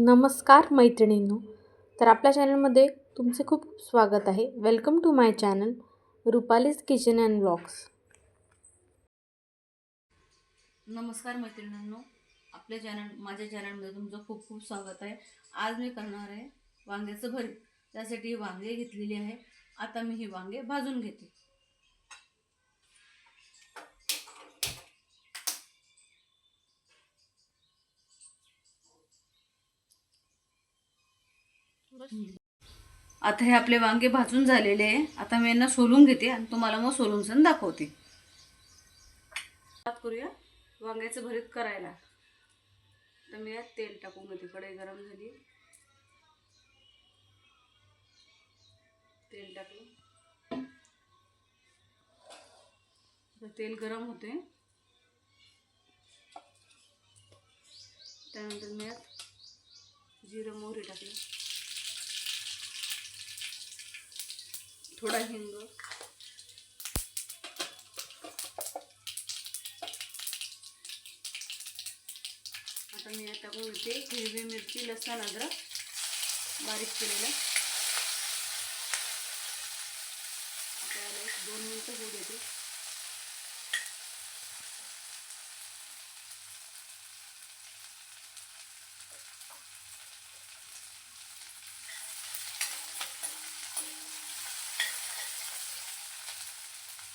नमस्कार मैत्रिणींनो तर आपल्या चॅनलमध्ये तुमचे खूप स्वागत आहे. Welcome to my channel Rupali's kitchen and blogs नमस्कार मैत्रिणींनो आपल्या चॅनल माझ्या चॅनलमध्ये तुमचं खूप खूप स्वागत आहे. आज मी करणार आहे वांग्याचं भरीत. त्यासाठी वांगे घेतलेली आहे. आता मी ही वांगे भाजून घेते. आता हे आपले वांगे भाजून झालेले आहे. आता मी यांना सोलून घेते आणि तुम्हाला मग सोलून सण दाखवते. सुरुवात करूया. वांग्याचं भरीत करायला. तर मी यात तेल टाकून घेते. कढई गरम झाली. तेल टाकलं. तेल गरम होते त्यानंतर मी यात जिरं मोहरी टाकली. थोडा हिंग. आता मी आता बोलते हिरवी मिरची लसण अद्रक. बारीक केलेलं. आता एक दोन मिनटं होऊ देते.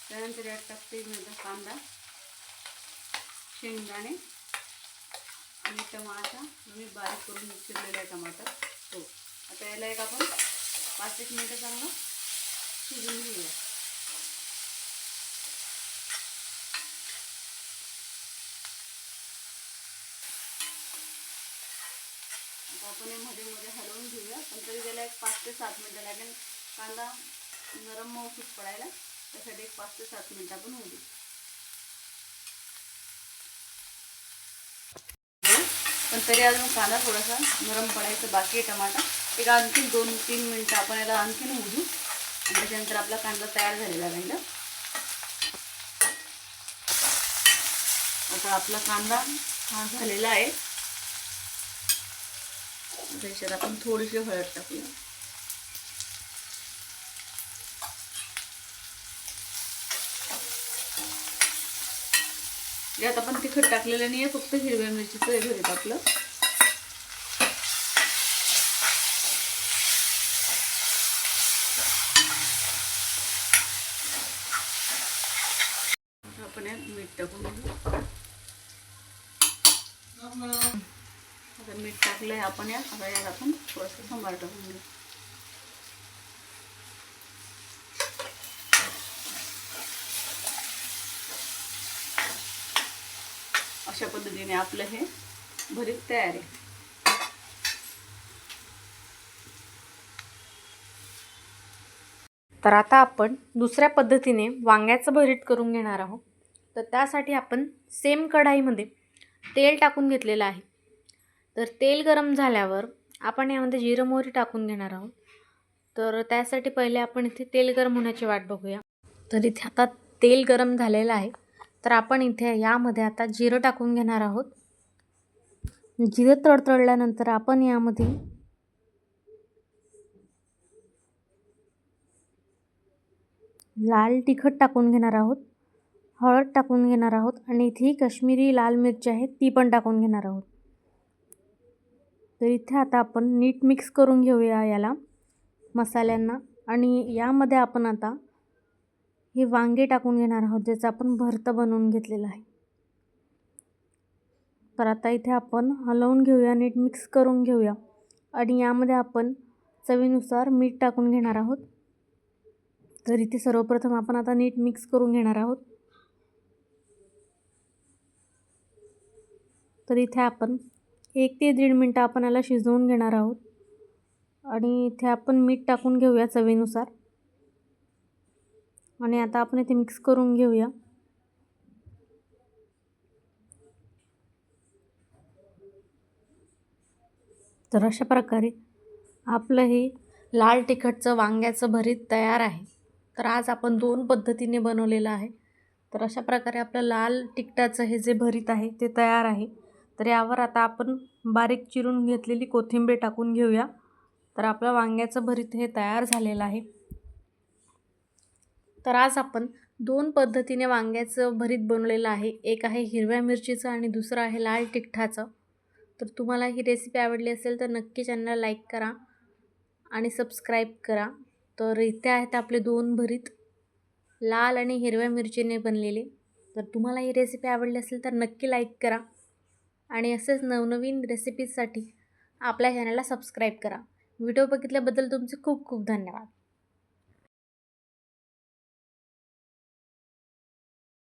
त्यानंतर यात टाकते मी कांदा शेंगदाणे आणि टमाटा. मी बारीक करून चिरलेला आहे टमाटर तो हो. आता याला एक आपण पाच एक मिनटं चांगलं शिजवून घेऊया. आपण हे मध्ये मध्ये हलवून घेऊया. पण तरी त्याला एक पाच ते सात मिनटं लागेल. कांदा नरम मऊ पडायला. त्यासाठी एक पाच ते सात मिनिट आपण होऊ देऊ पण तरी अजून कांदा थोडासा नरम पडायचं बाकी आहे टमाटा एक आणखीन दोन तीन मिनटं आपण याला आणखीन होऊ देऊ. आणि त्याच्यानंतर आपला कांदा तयार झालेला राहिला आता आपला कांदा हा झालेला आहे. त्याच्यात आपण थोडीशी हळद टाकूया. यात आपण तिखट टाकलेलं नाही आहे फक्त हिरव्या मिरचीचं हे घरी आपलं आपण यात मीठ टाकून घेऊ. आता मीठ टाकलंय आपण यात आता यात आपण थोडंसं सांबार टाकून घेऊ. अशा पद्धतीने आपलं हे भरीत तयार आहे. तर आता आपण दुसऱ्या पद्धतीने वांग्याचं भरीत करून घेणार आहोत. तर त्यासाठी आपण सेम कढाईमध्ये तेल टाकून घेतलेलं आहे. तर तेल गरम झाल्यावर आपण यामध्ये जिरं मोहरी टाकून घेणार आहोत. तर त्यासाठी पहिले आपण इथे तेल गरम होण्याची वाट बघूया. तर इथे आता तेल गरम झालेलं आहे. तर आपण इथे यामध्ये आता जिरं टाकून घेणार आहोत. जिरं तडतडल्यानंतर आपण यामध्ये लाल तिखट टाकून घेणार आहोत. हळद टाकून घेणार आहोत आणि इथे ही काश्मीरी लाल मिरची आहे ती पण टाकून घेणार आहोत. तर इथे आता आपण नीट मिक्स करून घेऊया याला मसाल्यांना आणि यामध्ये आपण आता हे वांगे टाकून घेणार आहोत ज्याचं आपण भरतं बनवून घेतलेलं आहे. तर आता इथे आपण हलवून घेऊया नीट मिक्स करून घेऊया. आणि यामध्ये आपण चवीनुसार मीठ टाकून घेणार आहोत. तर इथे सर्वप्रथम आपण आता नीट मिक्स करून घेणार आहोत. तर इथे आपण एक ते दीड मिनटं आपण याला शिजवून घेणार आहोत. आणि इथे आपण मीठ टाकून घेऊया चवीनुसार. आणि आता आपण इथे मिक्स करून घेऊया. तर अशा प्रकारे आपलं हे लाल तिखटचं वांग्याचं भरीत तयार आहे. तर आज आपण दोन पद्धतीने बनवलेलं आहे. तर अशा प्रकारे आपलं लाल तिखटाचं हे जे भरीत आहे ते तयार आहे. तर यावर आता आपण बारीक चिरून घेतलेली कोथिंबीर टाकून घेऊया. तर आपलं वांग्याचं भरीत हे तयार झालेलं आहे. तर आज आपण दोन पद्धतीने वांग्याचं भरीत बनवलेलं आहे. एक आहे हिरव्या मिरचीचं आणि दुसरं आहे लाल तिखटाचं तर तुम्हाला ही रेसिपी आवडली असेल तर नक्की चॅनलला लाईक करा आणि सबस्क्राईब करा. तर इथे आहेत आपले दोन भरीत लाल आणि हिरव्या मिरचीने बनलेले. तर तुम्हाला ही रेसिपी आवडली असेल तर नक्की लाईक करा आणि असेच नवनवीन रेसिपीजसाठी आपल्या चॅनलला सबस्क्राईब करा. व्हिडिओ बघितल्याबद्दल तुमचे खूप खूप धन्यवाद.